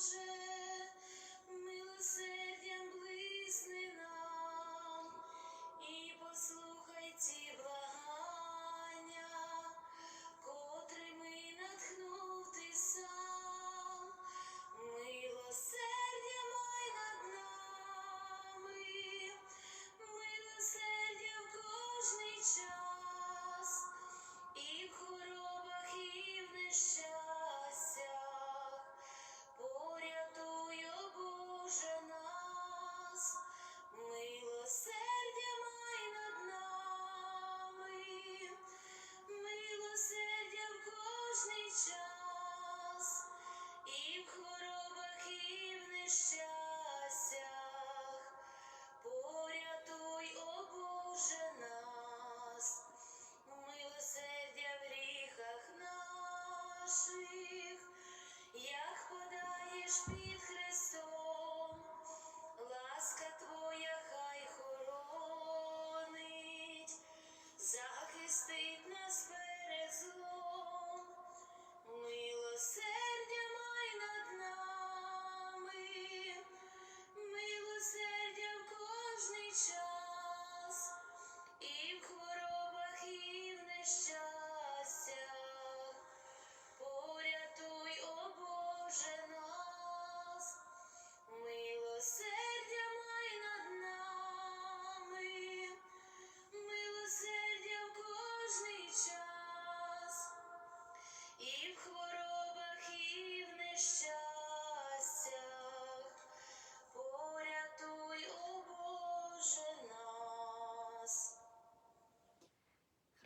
Боже, wish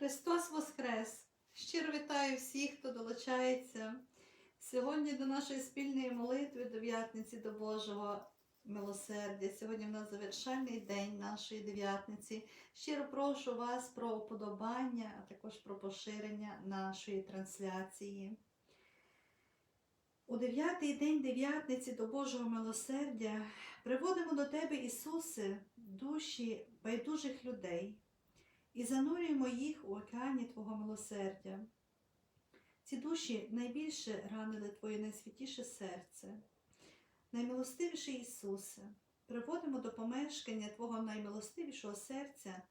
Христос Воскрес! Щиро вітаю всіх, хто долучається сьогодні до нашої спільної молитви дев'ятниці до Божого милосердя. Сьогодні в нас завершальний день нашої дев'ятниці. Щиро прошу вас про уподобання, а також про поширення нашої трансляції. У дев'ятий день дев'ятниці до Божого милосердя приводимо до Тебе, Ісусе, душі байдужих людей і занурюємо їх у океані Твого милосердя. Ці душі найбільше ранили Твоє найсвятіше серце. Наймилостивіший Ісусе, приводимо до помешкання Твого наймилостивішого серця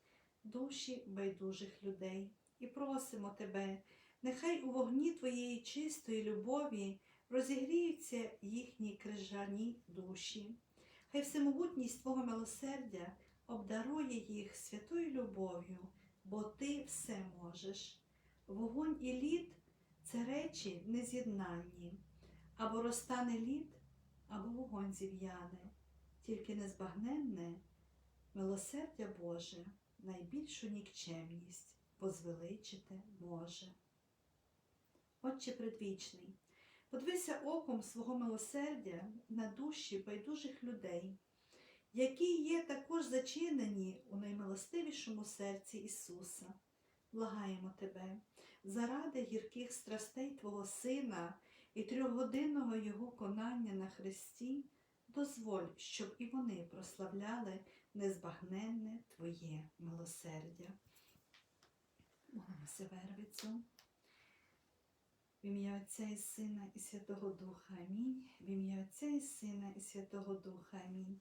душі байдужих людей і просимо Тебе, нехай у вогні Твоєї чистої любові розігріються їхні крижані душі. Хай всемогутність Твого милосердя обдарує їх святою любов'ю, бо Ти все можеш. Вогонь і лід це речі нез'єднанні, або розтане лід, або вогонь зів'яне, тільки незбагненне милосердя Боже найбільшу нікчемність возвеличити може. Отче предвічний, подивися оком свого милосердя на душі байдужих людей, які є також зачинені у наймилостивішому серці Ісуса. Благаємо Тебе, заради гірких страстей Твого Сина і трьохгодинного Його конання на Христі, дозволь, щоб і вони прославляли незбагненне Твоє милосердя. Молимося Вервицю. В ім'я Отця і Сина і Святого Духа Амінь. В ім'я Отця і Сина і Святого Духа Амінь.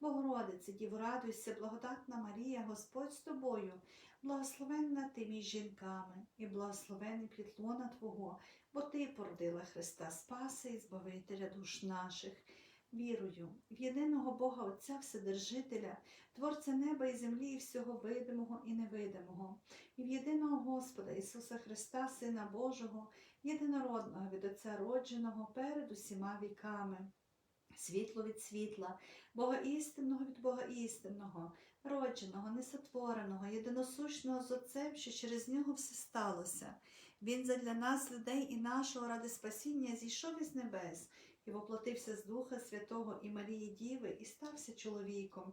Богородице, Діво, радуйся, благодатна Марія, Господь з тобою, благословенна ти між жінками, і благословений плітлона Твого, бо Ти породила Христа Спаси і Збавителя душ наших. Вірую в єдиного Бога Отця Вседержителя, Творця неба і землі, і всього видимого і невидимого, і в єдиного Господа Ісуса Христа, Сина Божого, єдинородного від Отця родженого перед усіма віками. Світло від світла, Бога істинного від Бога істинного, родженого, несотвореного, єдиносущного з Отцем, що через нього все сталося. Він задля нас, людей і нашого ради спасіння, зійшов із небес і воплотився з Духа Святого і Марії Діви, і стався чоловіком,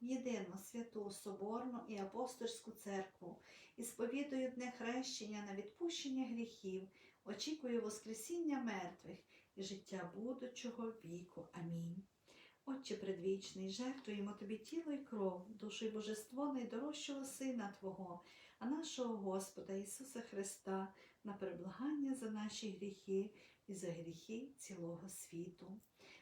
єдину святу, соборну і апостольську церкву, і сповідую дне хрещення на відпущення гріхів, очікую Воскресіння мертвих і життя будучого віку. Амінь. Отче предвічний, жертвуємо тобі тіло і кров, душу і божество найдорожчого Сина Твого, а нашого Господа Ісуса Христа, на переблагання за наші гріхи і за гріхи цілого світу.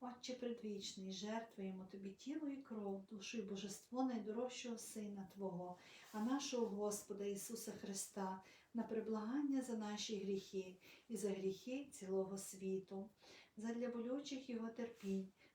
Отче предвічний, жертвуємо тобі тіло і кров, душу і божество найдорожчого Сина Твого, а нашого Господа Ісуса Христа, на приблагання за наші гріхи і за гріхи цілого світу. Задля болючих його терпінь,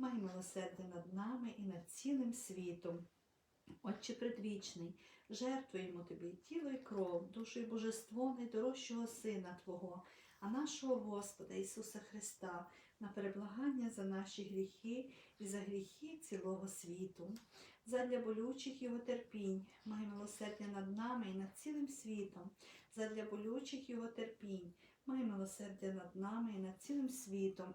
май милосердя над нами і над цілим світом. Отче предвічний, жертвуємо тобі тіло і кров, душу і божество найдорожчого Сина Твого, а нашого Господа Ісуса Христа, на переблагання за наші гріхи і за гріхи цілого світу. Задля болючих його терпінь, май милосердя над нами і над цілим світом. Задля болючих його терпінь, май милосердя над нами і над цілим світом.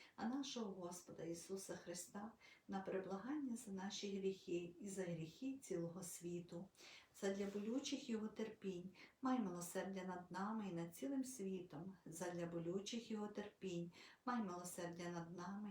а нашого Господа Ісуса Христа на приблагання за наші гріхи і за гріхи цілого світу, задля болючих його терпінь, май милосердя над нами і над цілим світом, задля болючих його терпінь, май милосердя над нами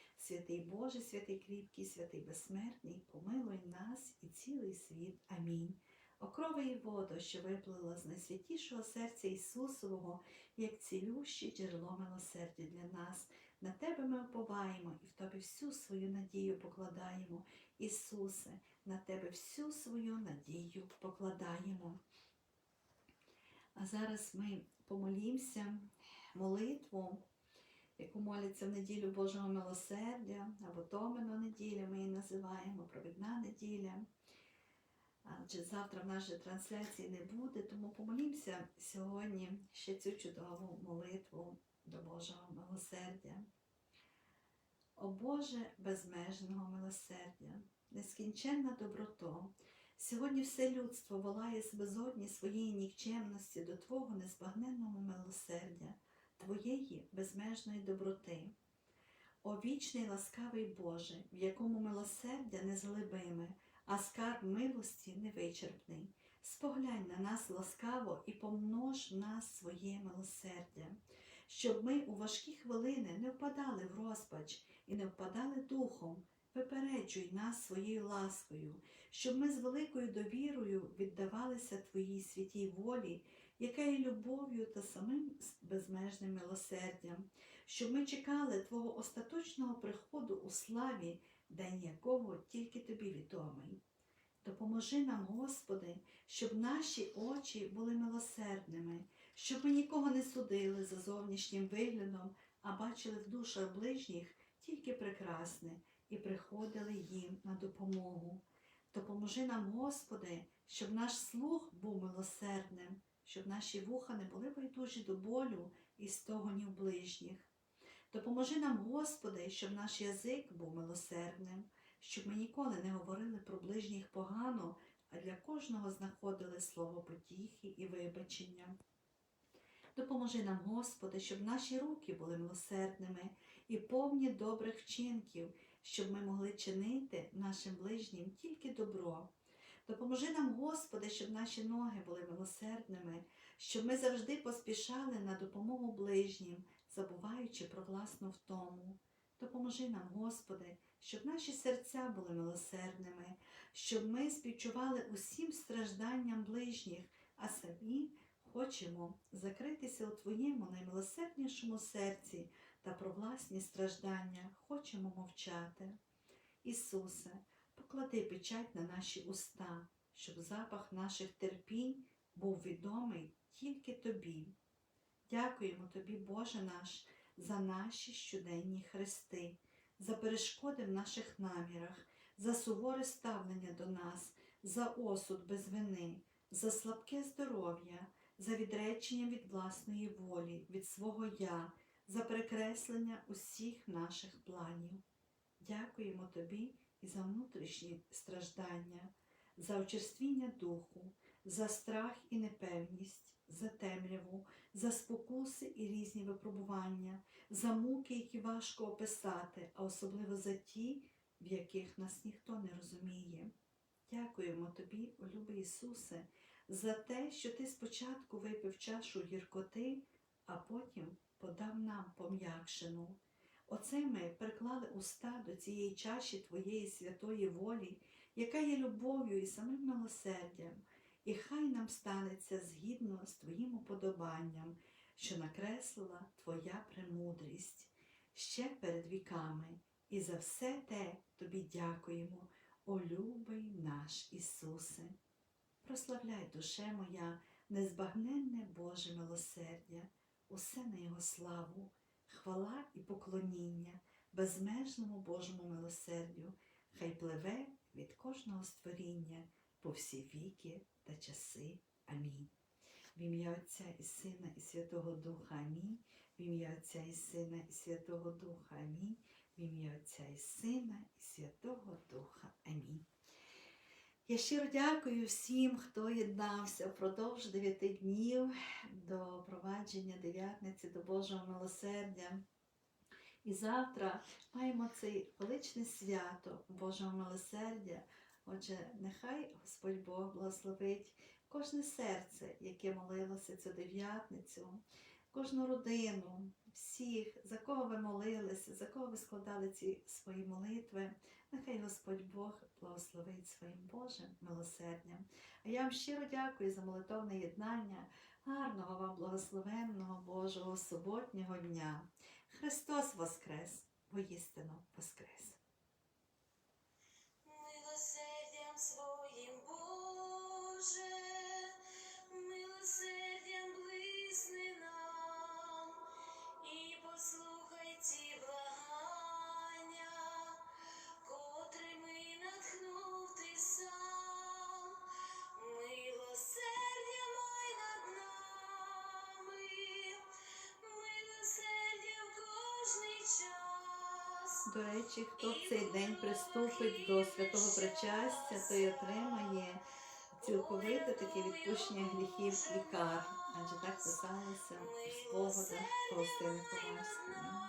Святий Боже, святий кріпкий, святий безсмертний, помилуй нас і цілий світ. Амінь. Окрови і воду, що виплила з найсвятішого серця Ісусового, як цілюще джерело милосердя для нас. На Тебе ми оповаємо і в Тобі всю свою надію покладаємо. Ісусе, на Тебе всю свою надію покладаємо. А зараз ми помолімося молитву, яку моляться в неділю Божого милосердя, або Томина неділя, ми її називаємо провідна неділя. Адже завтра в нашій трансляції не буде, тому помолімося сьогодні ще цю чудову молитву до Божого милосердя. О Боже безмежного милосердя, нескінченна доброто, сьогодні все людство волає з безодні своєї нікчемності до Твого незбагненного милосердя, Твоєї безмежної доброти. О вічний ласкавий Боже, в якому милосердя незглибиме, а скарб милості невичерпний. Споглянь на нас ласкаво і помнож в нас своє милосердя, щоб ми у важкі хвилини не впадали в розпач і не впадали духом, випереджуй нас своєю ласкою, щоб ми з великою довірою віддавалися Твоїй святій волі, яка є любов'ю та самим безмежним милосердям, щоб ми чекали Твого остаточного приходу у славі, день якого тільки Тобі відомий. Допоможи нам, Господи, щоб наші очі були милосердними, щоб ми нікого не судили за зовнішнім виглядом, а бачили в душах ближніх тільки прекрасне і приходили їм на допомогу. Допоможи нам, Господи, щоб наш слух був милосердним, щоб наші вуха не були байдужі до болю і стогонів ближніх. Допоможи нам, Господи, щоб наш язик був милосердним, щоб ми ніколи не говорили про ближніх погано, а для кожного знаходили слово потіхи і вибачення. Допоможи нам, Господи, щоб наші руки були милосердними і повні добрих вчинків, щоб ми могли чинити нашим ближнім тільки добро. Допоможи нам, Господи, щоб наші ноги були милосердними, щоб ми завжди поспішали на допомогу ближнім, забуваючи про власну втому. Допоможи нам, Господи, щоб наші серця були милосердними, щоб ми співчували усім стражданням ближніх, а самі хочемо закритися у Твоєму наймилосерднішому серці та про власні страждання хочемо мовчати. Ісусе, поклади печать на наші уста, щоб запах наших терпінь був відомий тільки Тобі. Дякуємо Тобі, Боже наш, за наші щоденні хрести, за перешкоди в наших намірах, за суворе ставлення до нас, за осуд без вини, за слабке здоров'я, за відречення від власної волі, від свого я, за перекреслення усіх наших планів. Дякуємо Тобі і за внутрішні страждання, за очерствіння духу, за страх і непевність, за темряву, за спокуси і різні випробування, за муки, які важко описати, а особливо за ті, в яких нас ніхто не розуміє. Дякуємо тобі, о любий Ісусе, за те, що ти спочатку випив чашу гіркоти, а потім подав нам пом'якшену. Оце ми приклали уста до цієї чаші Твоєї святої волі, яка є любов'ю і самим милосердям, і хай нам станеться згідно з Твоїм уподобанням, що накреслила Твоя премудрість ще перед віками, і за все те Тобі дякуємо, о любий наш Ісусе. Прославляй, душе моя, незбагненне Боже милосердя, усе на Його славу, хвала і поклоніння безмежному Божому милосердю, хай пливе від кожного створіння по всі віки та часи. Амінь. В ім'я Отця і Сина і Святого Духа Амінь. В ім'я Отця і Сина і Святого Духа Амінь. В ім'я Отця і Сина і Святого Духа. Амінь. Я щиро дякую всім, хто єднався впродовж дев'яти днів до провадження дев'ятниці до Божого милосердя. І завтра маємо цей величне свято Божого милосердя. Отже, нехай Господь Бог благословить кожне серце, яке молилося цю дев'ятницю, кожну родину, всіх, за кого ви молилися, за кого ви складали ці свої молитви. Нехай Господь Бог благословить своїм Божим милосердям. А я вам щиро дякую за молитовне єднання, гарного вам благословенного Божого суботнього дня. Христос Воскрес, воістину Воскрес! Послухай ці благання, котрими натхнув ти сам. Милосердя май над нами, милосердя в кожний час. До речі, хто в цей день приступить до святого причастя, той отримає цілковите таке відпущення гріхів лікар, адже так писалося в спогадах Фаустини Ковальської.